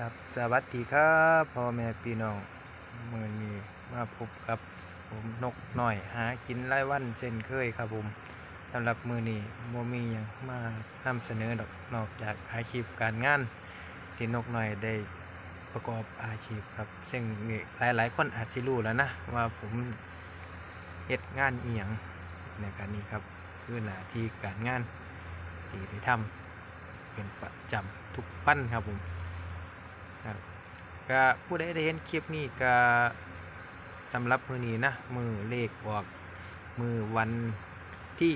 ครับสวัสดีครับพ่อแม่พี่น้องมือนี้มาพบกับผมนกหน่อยหากินรายวันเช่นเคยครับผมสำหรับมือนี้โมมีหยังมานำเสนอดอกนอกจากอาชีพการงาน ที่นกหน่อยได้ประกอบอาชีพครับ ซึ่งมีหลายคนอาจสิรู้แล้วนะ ว่าผมเฮ็ดงานเอียงในการนี้ครับคือหน้าที่การงานที่ได้ทำเป็นประจำทุกวันครับผม ก็ผู้ใดได้เห็นคลิปนี้ก็สำหรับมือนี้นะ มือเลขออกมือวันที่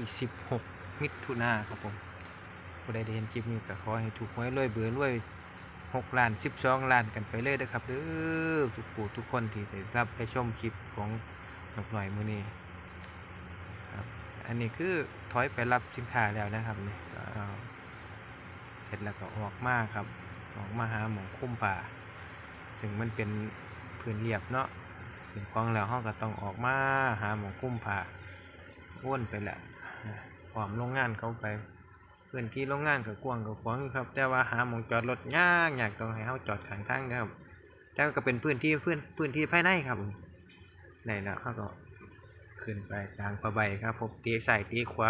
16 มิถุนาครับผมผู้ใดได้เห็นคลิปนี้ก็ขอให้ถูกหวยรวยเบื่อรวย6ล้าน12ล้านกันไปเลยเด้อครับเด้อทุกผู้ทุกคนที่ได้รับไปชมคลิปของนกหน่อยมือนี้ครับอันนี้คือถอยไปรับสินค้าแล้วนะครับนี่ก็เอาเสร็จแล้วก็ออกมาครับ ออกมาหาหมองคุ้มป่า ซึ่งมันเป็นพื้นเรียบเนาะถึงคลองแล้วห้องก็ต้องออกมาหาหมองคุ้มป่าอ้วนไปแหละความโรงงานเขาไปพื้นที่โรงงานก็กว้างก็ขวางครับ แต่ว่าหาหมองจอดรถยากอยากต้องให้เขาจอดข้างทางนะครับแต่ก็เป็นพื้นที่พื้นพื้นที่ภายในครับในแล้วเขาก็ขึ้นไปกลางประใบครับผมตีใส่ตีขวา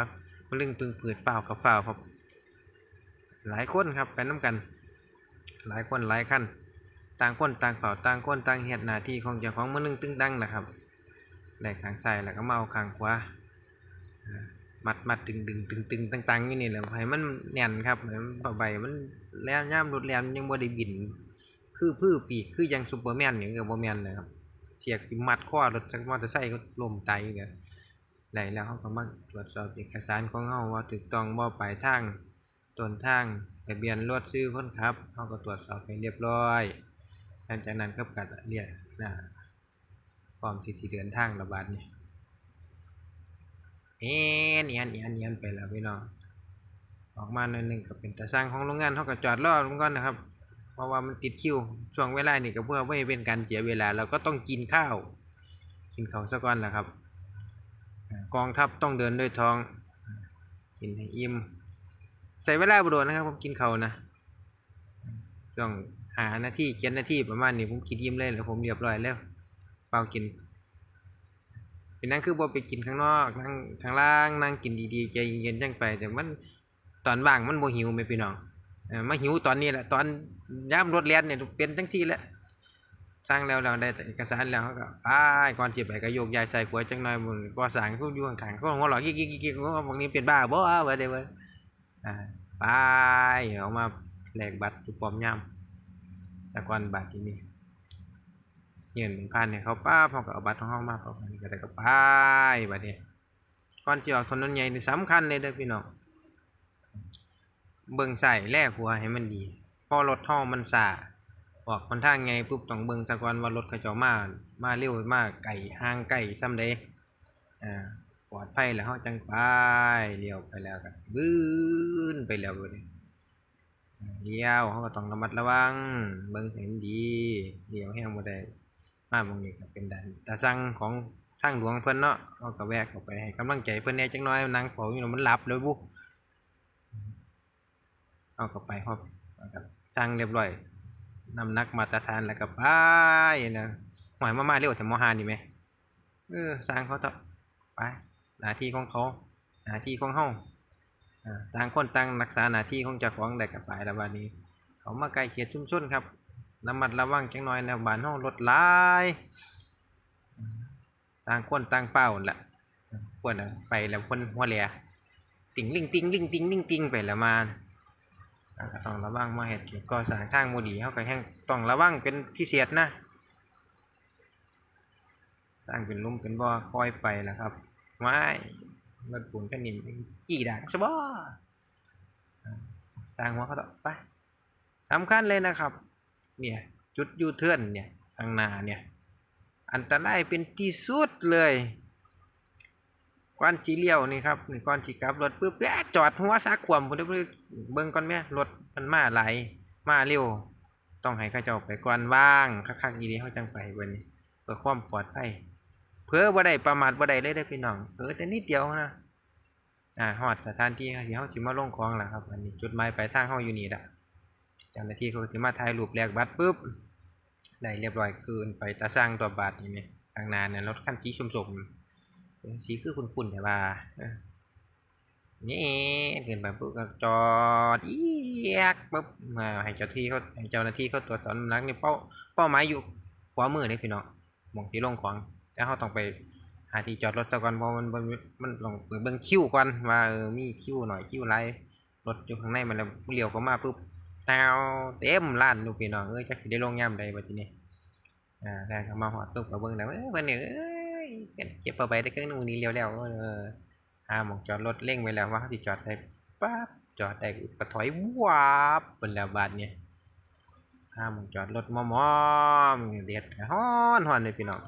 ลึงปึงปืดเปล่ากับเปล่าครับ หลายคนครับไปน้ำกัน หลายคนหลายขั้น ต่างคนต่างเฝ้าต่างคนต่างเหตุหน้าที่ของเจ้าของมือนึงตึงดังนะครับได้ข้างซ้ายแล้วก็มาเอาข้างขวามัดมัดดึงดึงตึงตึงต่างๆอยู่นี่แหละให้มันแน่นครับให้มันใบมันแล่นย่ามรถแล่นยังบ่ได้บิน คือพื้ปีกคือยังซูเปอร์แมนอย่างกับบ่แมนเลยครับเสียกสิมัดข้อรถจักรมอเตอร์ไซค์ก็ล้มตายกันได้แล้วเขาก็มาตรวจสอบเอกสารของเขาว่าถูกต้องบ่ปลายทางต้นทางทะเบียนรถซื้อคนขับเขาก็ตรวจสอบไปเรียบร้อย หลังจากนั้นก็กัดเรียกนะพร้อมที่ที่เดินทางระบาดนี่เอ็นเอียนเอียนเอียนไปแล้วพี่น้องออกมาหน่อยหนึ่งก็เป็นตาสร้างของโรงงานเขาก็จอดรอลงก่อนนะครับ เพราะว่ามันติดคิวช่วงเวลานี่ก็เพื่อไม่ให้เป็นการเสียเวลาเราก็ต้องกินข้าว กินข้าวซะก่อนแหละครับ กองทัพต้องเดินด้วยท้อง กินให้อิ่มใส่เวลาบโดนนะครับผมกินเขาวนะช่วง หาหน้าที่เจ็ดนาทีประมาณนี้ผมกินยิ้มเลยแล้วผมเรียบร้อยแล้วเปล่ากินเป็นนั่นคือบ่ไปกินข้างนอกนั่งข้างล่างนั่งกินดีๆใจเย็นๆจังไป แต่มันตอนว่างมันบ่หิวไหมพี่น้องเออมาหิวตอนนี้แหละตอนย่ามรถเลียนเนี่ยเป็นจังซี่แหละสร้างแล้วเราได้เอกสารแล้วก็ไปก่อนสิไปก็โยกยายใส่ขวดจังหน่อยมึงก็สั่งเขาอยู่ข้างๆเขาหัวเราะกิ๊กๆๆๆเขาบอกนี้เป็นบ้าบ่ว่าเด้อเว้ยอ่าไปเอามาแหลกบัตรจุปอมย่ำ สกอนบัตรที่นี่เงินหนึ่งพันเนี่ยเขาป้าพอกับเอาบัตรของเขามาพอกันก็ได้ก็ไปบัตรนี้ก่อนจะออกถนนใหญ่นี่สำคัญเลยเด้อพี่น้องเบิ่งใส่แลกหัวให้มันดี พอรถท่อมันสาออกคนทางไงปุ๊บต้องเบิ่งสะก่อนว่ารถเขาจ้ามามาเร็วมากไก่ห่างไก่ซ้ำเด้อ่าปลอดภัยแล้วเขาจังไปเลี้ยวไปแล้วกันบื้นไปแล้วเว้ย เลี้ยวเขาก็ต้องระมัดระวัง เบิ่งเส้นดีเลี้ยวแห้งบ่ได้มาบางนี้ก็เป็นด่านตาสั่งของทางหลวงเพิ่นเนาะเขาก็แวะเข้าไปให้กำลังใจเพิ่นแหน่จังน้อยนั่งเฝ้าอยู่เนาะมันหลับเลยบุเอาก็ไปครับก็สั่งเรียบร้อยนำนักมาตรฐานแล้วก็ไปนะหมายมามาเร็วแต่มหานี่ไหมเออสร้างเขาเถอะไปหน้าที่ของเขาหน้าที่ของเฮา ต่างคนต่างรักษาหน้าที่ของเจ้าของได้กับไปแล้วบัดนี้ เขามาใกล้เขตชุมชนครับระมัดระวังจังน้อยนะบ้านเฮารถลายต่างคนต่างเฝ้าหั่นล่ะควรนะไปแล้วคนหัวแหลติ่งลิงติงลิงติงลิงติงไปแล้วมาอ่าก็ต้องระวังมาเฮ็ดเกี่ยวก่อสร้างทางบ่ดีเฮาก็แฮงต้องระวังเป็นพิเศษนะสร้างเป็นลุ่มเป็นบ่อคอยไปล่ะครับไม่ รถปูนแผ่นดินกี่ด่างใช่บ่สร้างหัวเขาต่อไปสำคัญเลยนะครับ เนี่ยจุดยูเทิร์นเนี่ยข้างนาเนี่ย อันตรายเป็นที่สุดเลยก่อนสีเลี้ยวนี่ครับนี่ก่อนสีกลับรถปุ๊บแป๊ะจอดหัวซักขวมผมเดี๋ยวเบิ่งก่อนแม่รถมันมาไหลมาเร็วต้องให้ข้าเจ้าไปก่อนว่างคักๆดีๆเขาจังไปวันนี้เพื่อความปลอดภัย เพื่อบ่ได้ประมาทบ่ได้เลยได้พี่น้องเพื่อแต่นิดเดียวนะอ่าฮอดสถานที่ที่เฮาสิมาลงของล่ะครับอันนี้จุดหมายปลายทางเฮาอยู่นี่ละใจจ้าหน้าที่เขาสิมาถ่ายรูปแลกบัตรปุ๊บได้เรียบร้อยคืนไปตาสร้างตัวบัตรนี่แหมทางน้าเนี่ยรถคันสีชมสมสีคือคุ้นๆแต่ว่านี่เดินไปปุ๊บก็จอดอีกปุ๊บมาให้เจ้าที่เขาให้เจ้าหน้าที่เขาตรวจสอบน้ำหนักนี่เป้าเป้าหมายอยู่ขวามือเลยพี่น้องมองสีลงของ แต่เขาต้องไปหาที่จอดรถซะก่อนเพราะมันมันมันต้องเปิดเบิ่งคิวก่อนว่าเออมีคิวหน่อยคิวไรรถอยู่ข้างในมันแล้วเลี้ยวเข้ามาปุ๊บแตวเต็มร้านลูกพี่น้องเอ้ยจักสิได้ลงย่ำใดบัดทีนี้อ่าแรงเข้ามาหอดตุ๊บก็เบิ่งแล้วเอ้ยวันนี้เอ้ยเก็บเอาไปได้เครื่องนึงนี้เลี้ยวแล้วเออหาหมองจอดรถเร่งไว้แล้วว่าเขาสิจอดใส่ปั๊บจอดได้ก็ถอยวาบเป็นแล้วบาดเนี่ยหามองจอดรถมอมอมเด็ดฮ้อนฮ้อนเลยพี่น้อง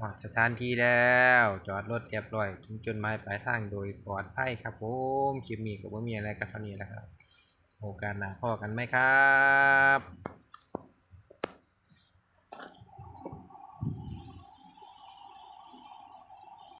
ออกสถานที่แล้ว จอดรถเรียบร้อยถึงจุดหมายปลายทางโดยปลอดภัยครับผมคลิปนี้ก็บ่มีอะไรกันเท่านี้แหละครับ โอกาสหน้าพ่อกันไหมครับ